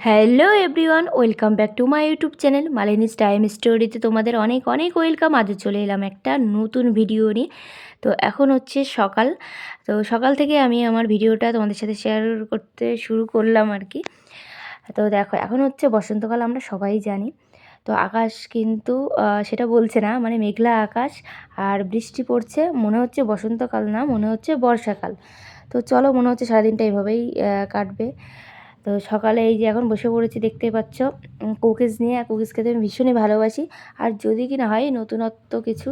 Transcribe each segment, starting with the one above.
Hello everyone welcome back to my YouTube channel Malini's time স্টোরিতে তোমাদের অনেক অনেক ওয়েলকাম আজ চলে এলাম একটা নতুন ভিডিও নিয়ে। তো এখন হচ্ছে সকাল। তো সকাল থেকে আমি আমার ভিডিওটা তোমাদের সাথে শেয়ার করতে শুরু করলাম আর কি। তো দেখো এখন হচ্ছে বসন্তকাল আমরা সবাই জানি। তো আকাশ কিন্তু সেটা বলছে না মানে মেঘলা আকাশ। আর বৃষ্টি পড়ছে মনে হচ্ছে বসন্তকাল না মনে হচ্ছে বর্ষাকাল। তো চলো মনে হচ্ছে সারাদিনটা এইভাবেই আহ, কাটবে। তো সকালে এই যে এখন বসে পড়েছি, দেখতেই পাচ্ছ। কুকিজ নিয়ে কুকিজ খেতে আমি ভীষণই ভালোবাসি। আর যদি কি না হয় নতুনত্ব কিছু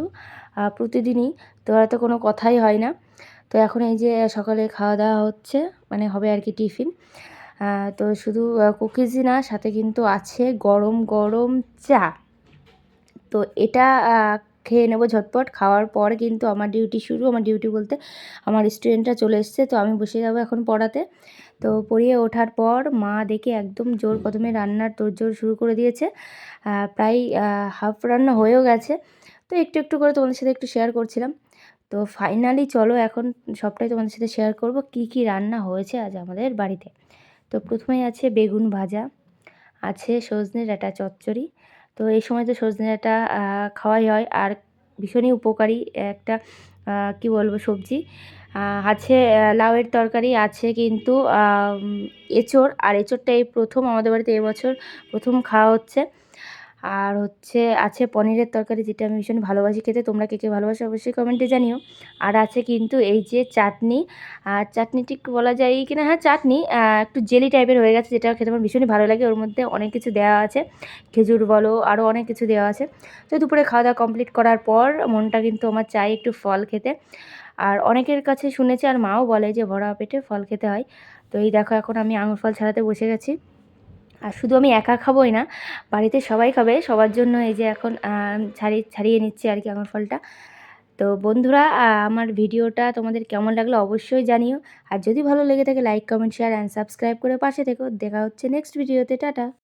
প্রতিদিনই, তো হয়তো কোনো কথাই হয় না। তো এখন এই যে সকালে খাওয়া দাওয়া হচ্ছে মানে হবে আর কি টিফিন। তো শুধু কুকিজই না, সাথে কিন্তু আছে গরম গরম চা। তো এটা খেয়ে নেব ঝটপট। খাওয়ার পর কিন্তু আমার ডিউটি শুরু। আমার ডিউটি বলতে আমার স্টুডেন্টরা চলে এসছে, তো আমি বসে যাব এখন পড়াতে। তো পড়িয়ে ওঠার পর মা দেখে একদম জোর কদমে রান্নার তোড়জোড় শুরু করে দিয়েছে। প্রায় হাফ রান্না হয়েও গেছে। তো একটু একটু করে তোমাদের সাথে একটু শেয়ার করছিলাম। তো ফাইনালি চলো এখন সবটাই তোমাদের সাথে শেয়ার করব, কি কি রান্না হয়েছে আজ আমাদের বাড়িতে। তো প্রথমেই আছে বেগুন ভাজা, আছে সজনে ডাঁটা চচ্চড়ি তো এই সময় তো সজনেটা খাওয়াই হয়। আর ভীষণই উপকারী একটা কি বলব, সবজি। আছে লাউয়ের তরকারি, আছে কিন্তু এচোর আর এঁচোড়টা এই প্রথম আমাদের বাড়িতে এবছর প্রথম খাওয়া হচ্ছে। আর হচ্ছে আছে পনিরের তরকারি যেটা আমি ভীষণ ভালোবাসি খেতে। তোমরা কে কে ভালোবাসো অবশ্যই কমেন্টে জানিও। আর আছে কিন্তু এই যে চাটনি, আর চাটনি ঠিক বলা যায় কি না? হ্যাঁ চাটনি একটু জেলি টাইপের হয়ে গেছে যেটা খেতে আমার ভীষণই ভালো লাগে। ওর মধ্যে অনেক কিছু দেওয়া আছে। খেজুর বলো আরও অনেক কিছু দেওয়া আছে। তো দুপুরে খাওয়া দাওয়া কমপ্লিট করার পর মনটা কিন্তু আমার চাই একটু ফল খেতে। আর অনেকের কাছে শুনেছি আর মাও বলে যে ভরা পেটে ফল খেতে হয়। তো এই দেখো, এখন আমি আঙুর ফল ছাড়াতে বসে গেছি। আর শুধু আমি একা খাবোই না, বাড়িতে সবাই খাবে, সবার জন্য এই যে এখন ছাড়িয়ে ছাড়িয়ে নিচ্ছে আর কি আমার ফলটা। তো বন্ধুরা আমার ভিডিওটা তোমাদের কেমন লাগল অবশ্যই জানিও। আর যদি ভালো লেগে থাকে like comment share and subscribe করে পাশে থেকো। দেখা হচ্ছে নেক্সট ভিডিওতে টাটা।